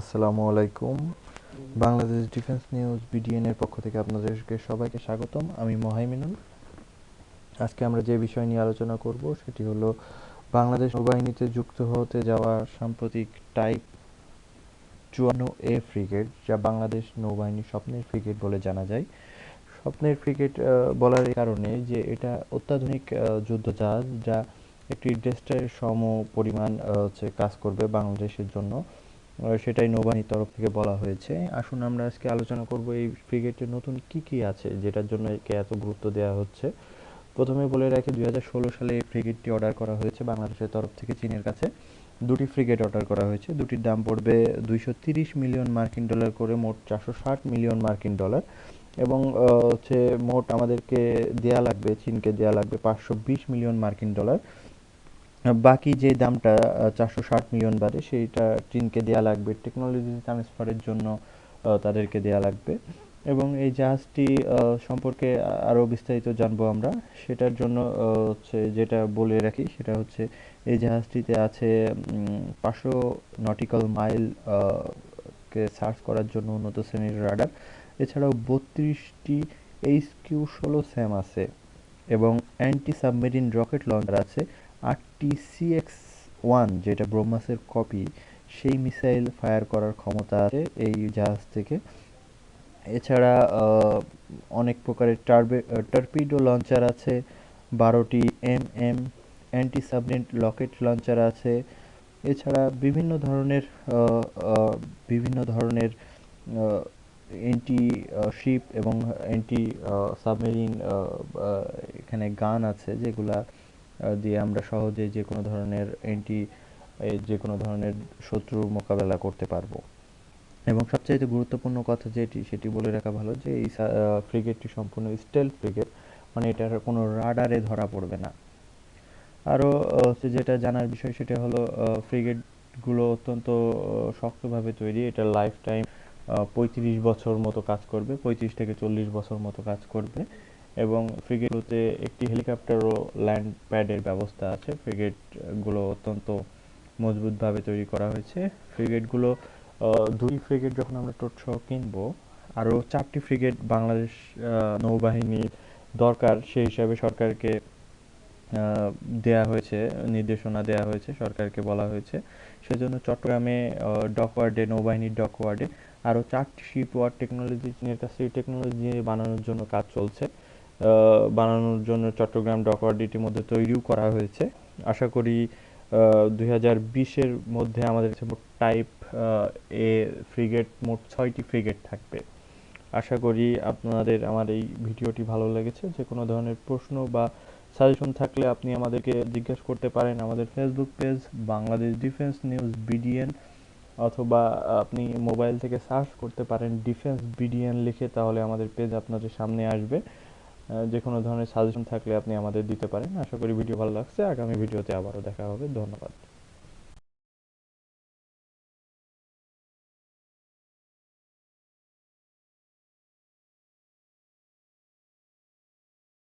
আসসালামু আলাইকুম। Bangladesh defence news BDN এর পক্ষ থেকে আপনাদেরকে সবাইকে স্বাগতম। আমি মোহাইমিনুল। আজকে আমরা যে বিষয় নিয়ে আলোচনা করব সেটি হলো বাংলাদেশ নৌবাহিনীতে যুক্ত হতে যাওয়া সাম্প্রতিক টাইপ চুয়ান্ন এ ফ্রিগেট, যা বাংলাদেশ নৌবাহিনীর স্বপ্নের ফ্রিগেট বলে জানা যায়। স্বপ্নের ফ্রিগেট বলার কারণে যে এটা অত্যাধুনিক যুদ্ধ যা একটি ডেস্টের সম পরিমাণ হচ্ছে কাজ করবে বাংলাদেশের জন্য। সেটাই নৌবাহিনীর তরফ থেকে বলা হয়েছে। আসুন আমরা আজকে আলোচনা করব এই ফ্রিগেটের নতুন কি কি আছে, যেটার জন্য একে এত গুরুত্ব দেওয়া হচ্ছে। প্রথমে বলে রাখি, দুই হাজার ষোলো সালে এই ফ্রিগেটটি অর্ডার করা হয়েছে বাংলাদেশের তরফ থেকে চীনের কাছে। দুটি ফ্রিগেট অর্ডার করা হয়েছে, দুটির দাম পড়বে দুইশো মিলিয়ন মার্কিন ডলার করে মোট চারশো ষাট মিলিয়ন মার্কিন ডলার। এবং হচ্ছে মোট আমাদেরকে দেয়া লাগবে, চীনকে দেয়া লাগবে পাঁচশো বিশ মিলিয়ন মার্কিন ডলার। বাকি যে দামটা চারশো ষাট মিলিয়ন বাদে, সেইটা চীনকে দেওয়া লাগবে। টেকনোলজি ট্রান্সফারের জন্য তাদেরকে দেওয়া লাগবে। এবং এই জাহাজটি সম্পর্কে আরও বিস্তারিত জানব আমরা। সেটার জন্য হচ্ছে যেটা বলে রাখি, সেটা হচ্ছে এই জাহাজটিতে আছে পাঁচশো নটিক্যাল মাইল কে সার্চ করার জন্য উন্নত শ্রেণির রাডার। এছাড়াও বত্রিশটি এইচ কিউ ষোলো স্যাম আছে এবং অ্যান্টি সাবমেরিন রকেট লঞ্চার আছে। আটটি সিএক্স ওয়ান যেটা ব্রহ্মাসের কপি সেই মিসাইল ফায়ার করার ক্ষমতা আছে এই জাহাজ থেকে। এছাড়া অনেক প্রকারের টার্বে টার্পিডো লঞ্চার আছে, বারোটি M M anti submarine rocket launcher আছে। এছাড়া বিভিন্ন ধরনের বিভিন্ন ধরনের এন্টি শিপ এবং অ্যান্টি সাবমেরিন এখানে গান আছে যেগুলা দিয়ে আমরা সহজে যে কোনো ধরনের এন্টি যে কোনো ধরনের শত্রুর মোকাবেলা করতে পারব। এবং সবচাইতে গুরুত্বপূর্ণ কথা যেটি, সেটি বলে রাখা ভালো যে এই ফ্রিগেটটি সম্পূর্ণ স্টেল ফ্রিগেট মানে এটার কোনো রাডারে ধরা পড়বে না। আরও যেটা জানার বিষয়, সেটা হলো ফ্রিগেটগুলো অত্যন্ত শক্তভাবে তৈরি। এটা লাইফ টাইম পঁয়ত্রিশ বছর মতো কাজ করবে, পঁয়ত্রিশ থেকে চল্লিশ বছর মতো কাজ করবে। এবং ফ্রিগেটগুলোতে একটি হেলিকপ্টার ও ল্যান্ড প্যাডের ব্যবস্থা আছে। ফ্রিগেটগুলো অত্যন্ত মজবুতভাবে তৈরি করা হয়েছে। ফ্রিগেটগুলো দুই ফ্রিগেট যখন আমরা টোট সহ কিনবো, আরও চারটি ফ্রিগেট বাংলাদেশ নৌবাহিনীর দরকার, সেই হিসাবে সরকারকে দেয়া হয়েছে, নির্দেশনা দেয়া হয়েছে, সরকারকে বলা হয়েছে। সেজন্য চট্টগ্রামে ডকওয়ার্ডে নৌবাহিনীর ডকওয়ার্ডে আরও চারটি শিপ ওয়ার টেকনোলজি কাছে এই টেকনোলজি বানানোর জন্য কাজ চলছে। বানানোর জন্য চট্টগ্রাম ডকওয়ার্ড ইতিমধ্যে তৈরিও করা হয়েছে। আশা করি দুই হাজার বিশের মধ্যে আমাদের মোট টাইপ এ ফ্রিগেট মোট ছয়টি ফ্রিগেট থাকবে। আশা করি আপনাদের আমার এই ভিডিওটি ভালো লেগেছে। যে কোনো ধরনের প্রশ্ন বা সাজেশন থাকলে আপনি আমাদেরকে জিজ্ঞাসা করতে পারেন আমাদের Facebook page Bangladesh defence news BDN অথবা আপনি মোবাইল থেকে সার্চ করতে পারেন ডিফেন্স বিডিএন লিখে, তাহলে আমাদের পেজ আপনাদের সামনে আসবে। যে কোনো ধরনের সাজেশন থাকলে আপনি আমাদের দিতে পারেন। আশা করি ভিডিও ভালো লাগছে। আগামী ভিডিওতে আবারও দেখা হবে। ধন্যবাদ।